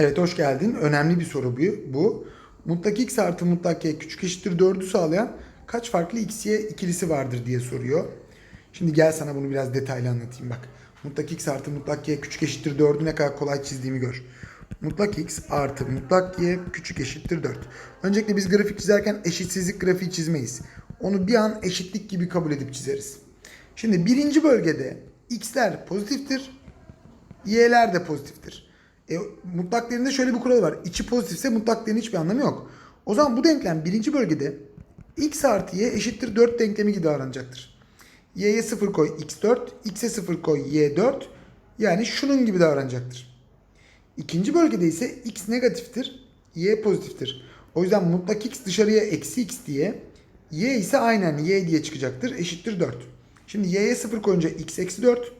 Evet hoş geldin. Önemli bir soru bu. bu. Mutlak x artı mutlak y küçük eşittir 4'ü sağlayan kaç farklı x y ikilisi vardır diye soruyor. Şimdi gel sana bunu biraz detaylı anlatayım bak. Mutlak x artı mutlak y küçük eşittir 4'ü ne kadar kolay çizdiğimi gör. Mutlak x artı mutlak y küçük eşittir 4. Öncelikle biz grafik çizerken eşitsizlik grafiği çizmeyiz. Onu bir an eşitlik gibi kabul edip çizeriz. Şimdi birinci bölgede x'ler pozitiftir, y'ler de pozitiftir. E, mutlak değerinde şöyle bir kural var. İçi pozitifse mutlak değerin hiçbir anlamı yok. O zaman bu denklem birinci bölgede x artı y eşittir 4 denklemi gibi davranacaktır. y'ye 0 koy x4, x'e 0 koy y4. Yani şunun gibi davranacaktır. İkinci bölgede ise x negatiftir, y pozitiftir. O yüzden mutlak x dışarıya eksi x diye, y ise aynen y diye çıkacaktır. Eşittir 4. Şimdi y'ye 0 koyunca x eksi 4,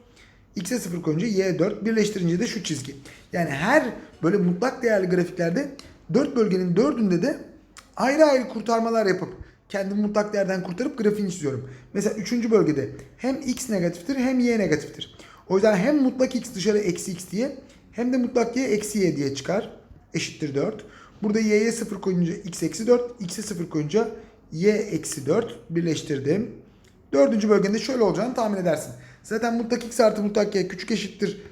x'e 0 koyunca y 4 birleştirince de şu çizgi. Yani her böyle mutlak değerli grafiklerde 4 bölgenin 4'ünde de ayrı ayrı kurtarmalar yapıp kendimi mutlak değerden kurtarıp grafiğini çiziyorum. Mesela 3. bölgede hem x negatiftir hem y negatiftir. O yüzden hem mutlak x dışarı eksi x diye hem de mutlak y eksi y diye çıkar. Eşittir 4. Burada y'ye 0 koyunca x eksi 4, x'e 0 koyunca y eksi 4 birleştirdim. Dördüncü bölgede şöyle olacağını tahmin edersin. Zaten mutlak x artı mutlak y küçük eşittir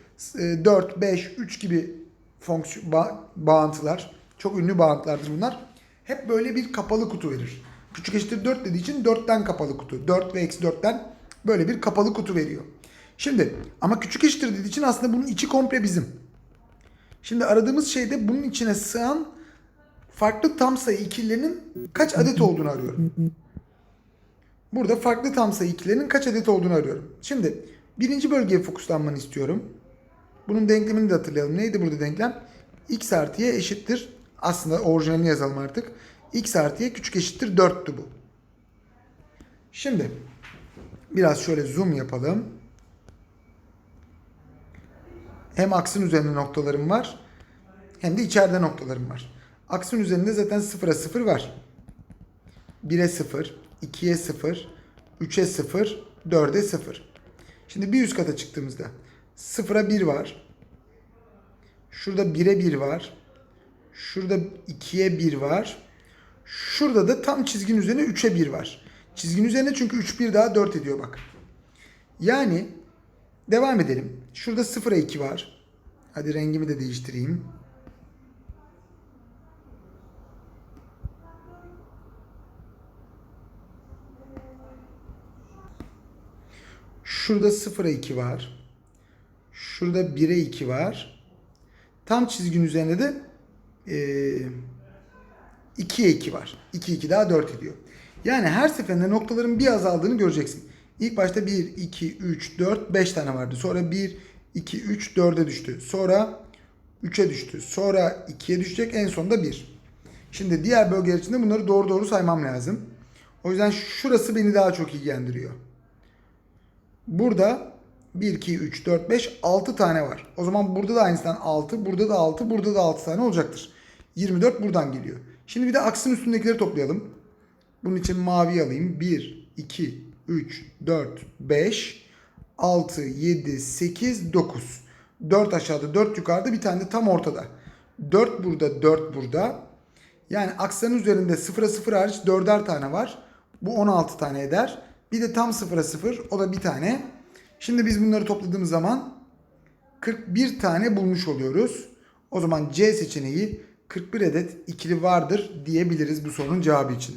4, 5, 3 gibi fonksiyon ba- bağıntılar. Çok ünlü bağıntılardır bunlar. Hep böyle bir kapalı kutu verir. Küçük eşittir 4 dediği için 4'ten kapalı kutu. 4 ve eksi 4'ten böyle bir kapalı kutu veriyor. Şimdi ama küçük eşittir dediği için aslında bunun içi komple bizim. Şimdi aradığımız şey de bunun içine sığan farklı tam sayı ikililerinin kaç adet olduğunu arıyorum. Burada farklı tam sayı ikilerinin kaç adet olduğunu arıyorum. Şimdi birinci bölgeye fokuslanmanı istiyorum. Bunun denklemini de hatırlayalım. Neydi burada denklem? x artı y eşittir. Aslında orijinalini yazalım artık. x artı y küçük eşittir 4'tü bu. Şimdi biraz şöyle zoom yapalım. Hem aksın üzerinde noktalarım var. Hem de içeride noktalarım var. Aksın üzerinde zaten 0'a 0 var. 1'e 0, 2'ye 0, 3'e 0, 4'e 0. Şimdi bir üst kata çıktığımızda 0'a 1 var. Şurada 1'e 1 var. Şurada 2'ye 1 var. Şurada da tam çizginin üzerine 3'e 1 var. Çizginin üzerine çünkü 3 1 daha 4 ediyor bak. Yani devam edelim. Şurada 0'a 2 var. Hadi rengimi de değiştireyim. Şurada 0'a 2 var. Şurada 1'e 2 var. Tam çizginin üzerinde de e, 2'ye 2 var. 2 2 daha 4 ediyor. Yani her seferinde noktaların bir azaldığını göreceksin. İlk başta 1, 2, 3, 4, 5 tane vardı. Sonra 1, 2, 3, 4'e düştü. Sonra 3'e düştü. Sonra 2'ye düşecek. En sonunda 1. Şimdi diğer bölgeler için de bunları doğru doğru saymam lazım. O yüzden şurası beni daha çok ilgilendiriyor. Burada 1, 2, 3, 4, 5, 6 tane var. O zaman burada da aynısından 6, burada da 6, burada da 6 tane olacaktır. 24 buradan geliyor. Şimdi bir de aksın üstündekileri toplayalım. Bunun için mavi alayım. 1, 2, 3, 4, 5, 6, 7, 8, 9. 4 aşağıda, 4 yukarıda, bir tane de tam ortada. 4 burada, 4 burada. Yani aksanın üzerinde 0'a 0 hariç 4'er tane var. Bu 16 tane eder. Bir de tam 0'a 0 o da bir tane. Şimdi biz bunları topladığımız zaman 41 tane bulmuş oluyoruz. O zaman C seçeneği 41 adet ikili vardır diyebiliriz bu sorunun cevabı için.